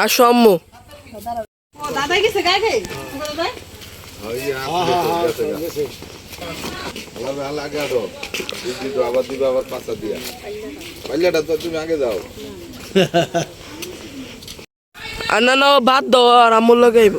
আর সম্য দাদা গেছে গায়ে গায়ে দাদা আবার দিবে আবার পাঁচটা দিয়া পাইলাটা তো তুমি আগে যাও আর না না ও ভাত দাও আর আমুল লাগাইব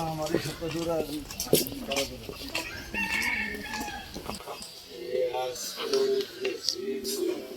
আমার Gospel, the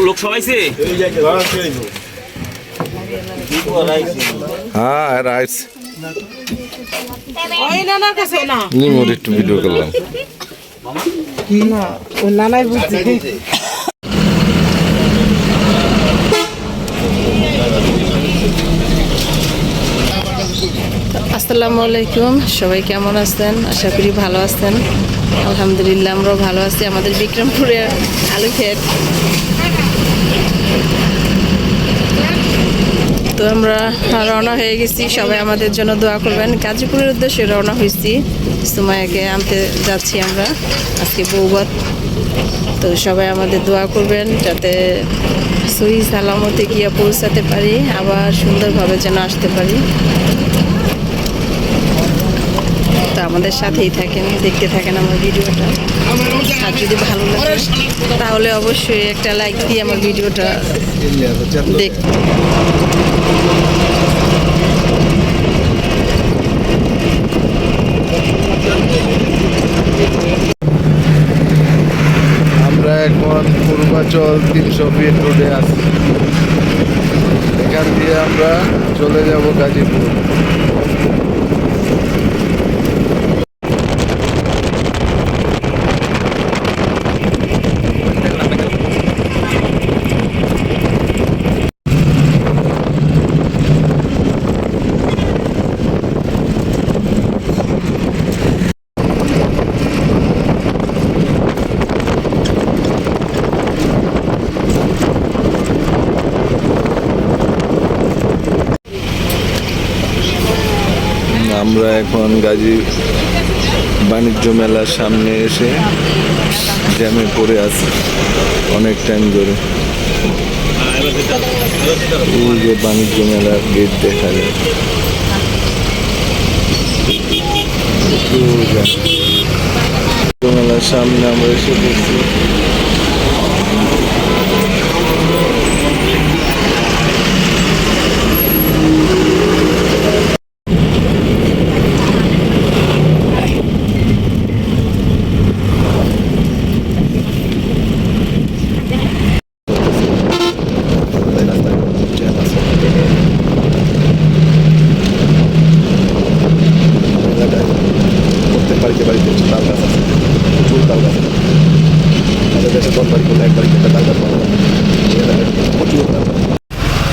লোক সবাইছে হ্যাঁ রাইস নিমোর একটু ভিডিও করলাম। না ও নানাই বুঝছে। আসসালামু আলাইকুম। সবাই কেমন আছেন? আশা করি ভালো আছেন। আলহামদুলিল্লাহ, আমরাও ভালো আছি। আমাদের বিক্রমপুরের আলু ক্ষেত। তো আমরা রওনা হয়ে গেছি। সবাই আমাদের জন্য দোয়া করবেন। গাজীপুরের উদ্দেশ্যে রওনা হয়েছি। সুমায়াকে আনতে যাচ্ছি আমরা। আজকে বৌবাত তো সবাই আমাদের দোয়া করবেন যাতে সহি সালামতে গিয়ে পৌঁছাতে পারি, আবার সুন্দরভাবে যেন আসতে পারি। তো আমাদের সাথেই থাকেন, দেখতে থাকেন আমার ভিডিওটা। আর যদি ভালো লাগে, তাহলে অবশ্যই একটা লাইক দিয়ে আমার ভিডিওটা দেখ আমরা পূর্বাচল তিনশো ফিট রোডে আছি। এখান দিয়ে আমরা চলে যাব গাজীপুর আমরা এখন গাজী বাণিজ্য মেলার সামনে এসে জ্যামে পড়ে আছি। অনেক টাইম ধরে। এই যে বাণিজ্য মেলার গেট দেখা যায়। ওই মেলার সামনে আমরা এসে পড়ছি এলাকায় প্রত্যেক বাড়িতে বাড়িতে হচ্ছে তাল গাছ আছে প্রচুর তাল গাছ আছে আমাদের দেশে দশ বাড়ি করলে এক বাড়িতে একটা তাল গাছ পাওয়া যায় এই এলাকায় প্রচুর তাল গাছ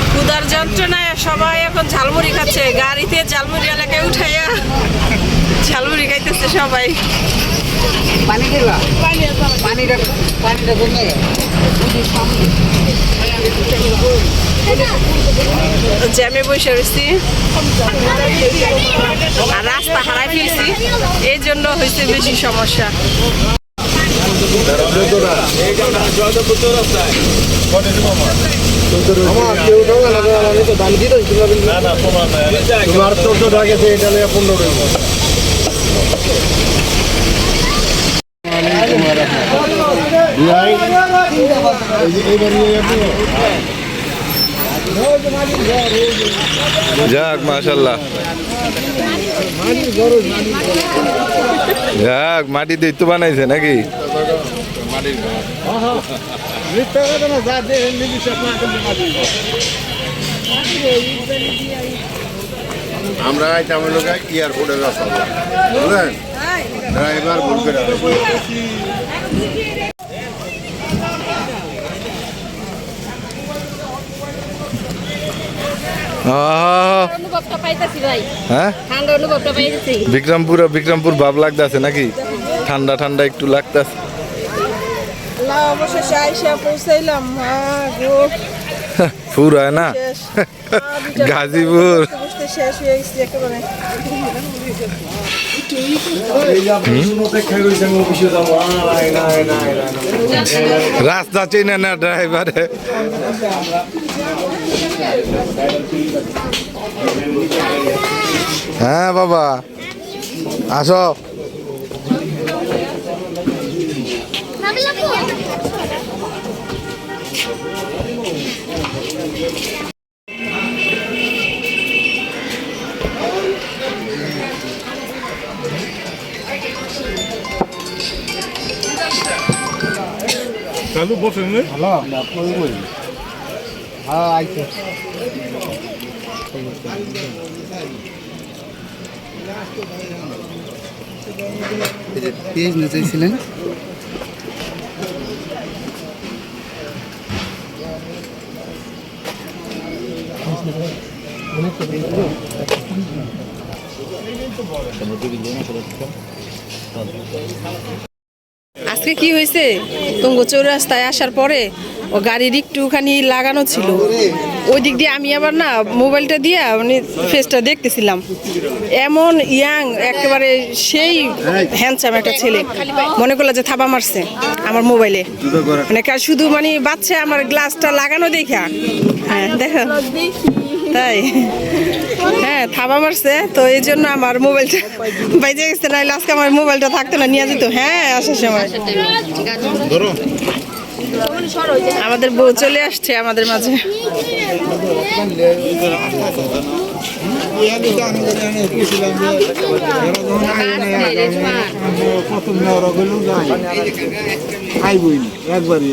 ক্ষুদার যন্ত্রণায় সবাই এখন ঝালমুড়ি খাচ্ছে। গাড়িতে ঝালমুড়ি এলাকায় উঠাইয়া ঝালমুড়ি খাইতেছে সবাই। জ্যামে বসে রয়েছি। আর রাস্তা হারাই ফেলছি। এই জন্য হয়েছে বেশি সমস্যা। তোমার চোদ্দ টাকা গেছে এটা নিয়ে পনেরো টাকা যাক, মাশাল্লাহ। যাক, মাটি দিয়ে তো বানাইছে নাকি? আমরা আইতাম লোক এয়ারপোর্টের রাস্তা বুঝলেন? ড্রাইভার ভুল করে আহ, অনুভবটা পাইতাছি ভাই হ্যাঁ ঠান্ডা অনুভবটা পাইতাছি বিক্রমপুর বিক্রমপুর ভাব লাগতেছে নাকি? ঠান্ডা ঠান্ডা একটু লাগতেছে। ফুর অবশেষে আইসা পৌঁছাইলাম। হ্যাঁ না? গাজীপুর। শেষ হয়ে গেছি একেবারে। রাস্তা চেনে না ড্রাইভারে। হ্যাঁ বাবা। আসো। চালু বসেন নে পেঁয়াজ না চাইছিলেন আজকে কি হয়েছে? তুঙ্গ চৌরাস্তায় আসার পরে ও গাড়ির একটুখানি লাগানো ছিল। ওই দিক দিয়ে আমি আবার না মোবাইলটা দিয়ে মানে ফেসটা দেখতেছিলাম। এমন ইয়াং, একেবারে সেই হ্যান্ডসাম একটা ছেলে। মনে করল যে থাবা মারছে আমার মোবাইলে। মানে শুধু মানে বাচ্চা আমার গ্লাসটা লাগানো দেখা। হ্যাঁ দেখো। তাই হ্যাঁ থাবা মারছে তো এই জন্য আমার মোবাইলটা বাইজে গেছে নাহলে আজকে আমার মোবাইলটা থাকতো না নিয়ে যেত হ্যাঁ আসার সময় আমাদের বউ চলে আসছে আমাদের মাঝে না একবারই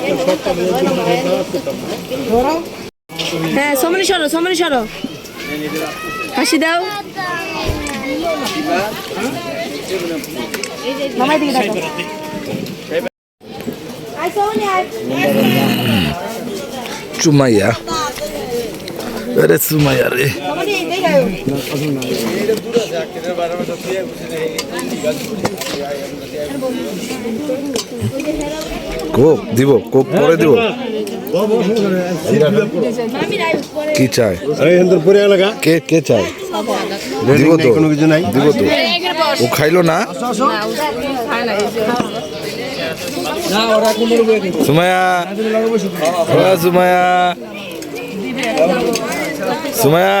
আইব আমরা না আইবেন একটা সপ্তাহ হ্যাঁ সমনি সরো সমনি সরো হাসি দাও মামাই দিকে দেখো আই সমনি আই চুমাইয়া আরে চুমাইয়া রে কোক দিব কোক পরে দিব। কি চাই কে কে চাই দিব তো কোনো কিছু নাই দিব তো। ও খাইলো না? সুমায়া ও সুমায়া সুমায়া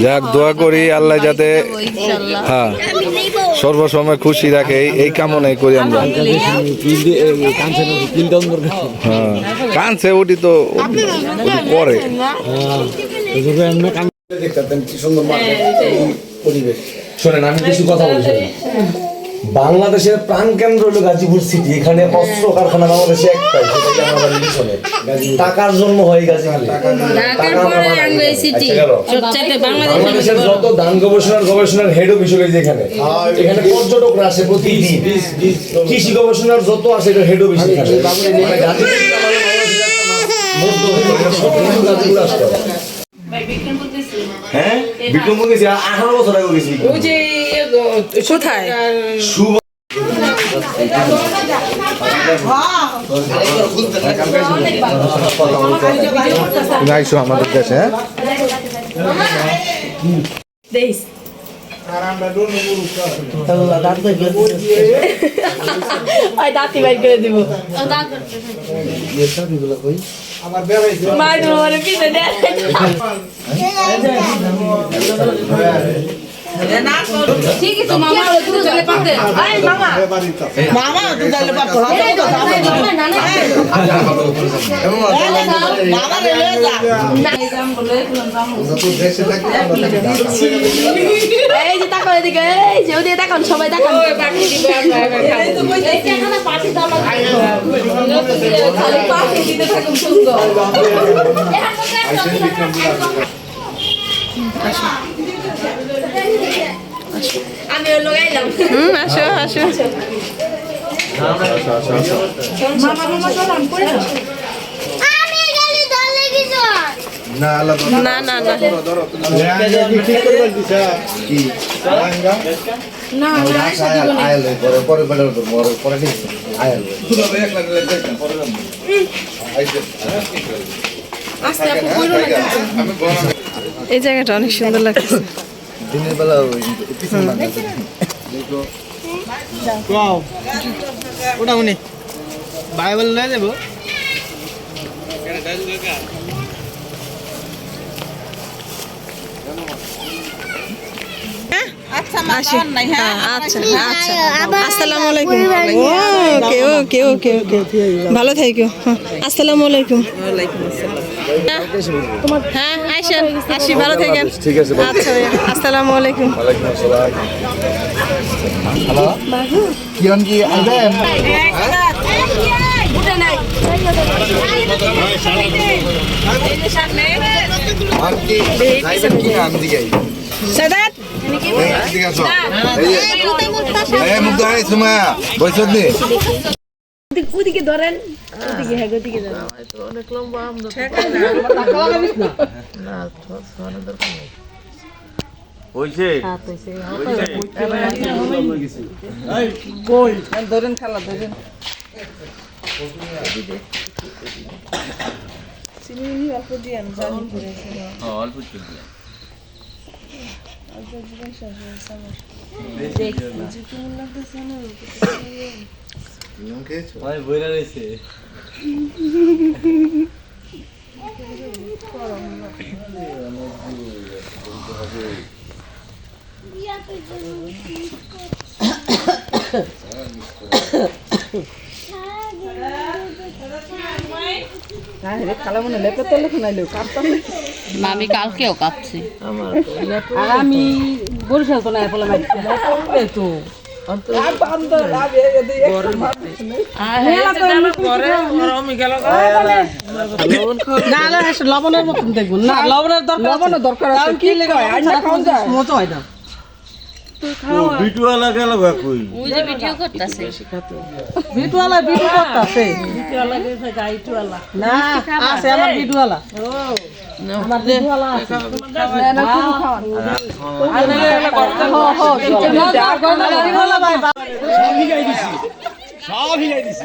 যাক দোয়া করি আল্লাহ যাতে হ্যাঁ সর্বসময় খুশি রাখে এই- কামনাই করি আমরা। হ্যাঁ কানছে ওটি তো ওটি করে শোনেন আমি কিছু কথা বলি শোনেন বাংলাদেশের প্রাণকেন্দ্র হলো গাজীপুর সিটি এখানে অস্ত্র কারখানা বাংলাদেশে একটাই সেটা কি আমাদের মিশনে টাকার জন্ম হয় গাজীপুরে। আমরা। আচ্ছা, গেল। বাংলাদেশের যত দান গবেষণার গবেষণার হেড অফিস হলো এই যে এখানে। এখানে পর্যটকরা আসে প্রতিদিন। কৃষি গবেষণার যত আসে এটা হেড অফিস এখানে। মানে গাজীপুর মানে গাজীপুরে আসতে হবে। বিক্রমপুর গেছি? আঠারো বছর আগে গেছি কোথায়? শুভ তুমি আমাদের দেশে হ্যাঁ? ওই দাঁতি বাইর করে দিব। আমার মামা তুই চলে পাতে এই যা তাকাও এদিকে এই যে ওদিকে তাকান সবাই তাকান খালি পাখি দিতে থাকুন সুন্দর আমি ওর লাগাইলাম হুম আসো আসো না আল্লাহ না না না ঠিক করে এই জায়গাটা অনেক সুন্দর লাগছে দিনের বেলা ওটা উনি বাইবেল লয়ে যাব। মা দাও নাই হ্যাঁ আচ্ছা। আচ্ছা আসসালামু আলাইকুম। ওকে ওকে ওকে ওকে ভালো থাইকো। হ্যাঁ, আসসালামু আলাইকুম। তোমার হ্যাঁ আইসেন আসি ভালো থাকেন। আচ্ছা আসসালামু আলাইকুম। ওয়ালাইকুম কি? হন কি আইবেন আর কি যাইবেন কি না। আমি দিকে সাদাত ঠিক আছে এই মুখ ধরে সুমায়া বৈশদ নি ওদিকে ধরেন ওদিকে হ্যাঁ ওদিকে ধরেন খালা ধরেন খালা মনে লেপে তোলে শোনাইলো কাঁদতাম আমি কালকেও কাঁদছি। আর আমি বরিশাল তো। না বলে মাইছি তো লবণের মতন দেখুন না লবণের দরকার লবণের দরকার আছে। কি লেগে হয়? আইনা খাওয়া যায়? মতো হয় না। বিটুয়ালা গেল কই ওই যে ভিডিও করতেছে বিটুয়ালা বিটু করতেছে না আছে আমার বিটুয়ালা আমার বিটুয়ালা আছে না না তুমি খাওয়া সব হিলাই দিছি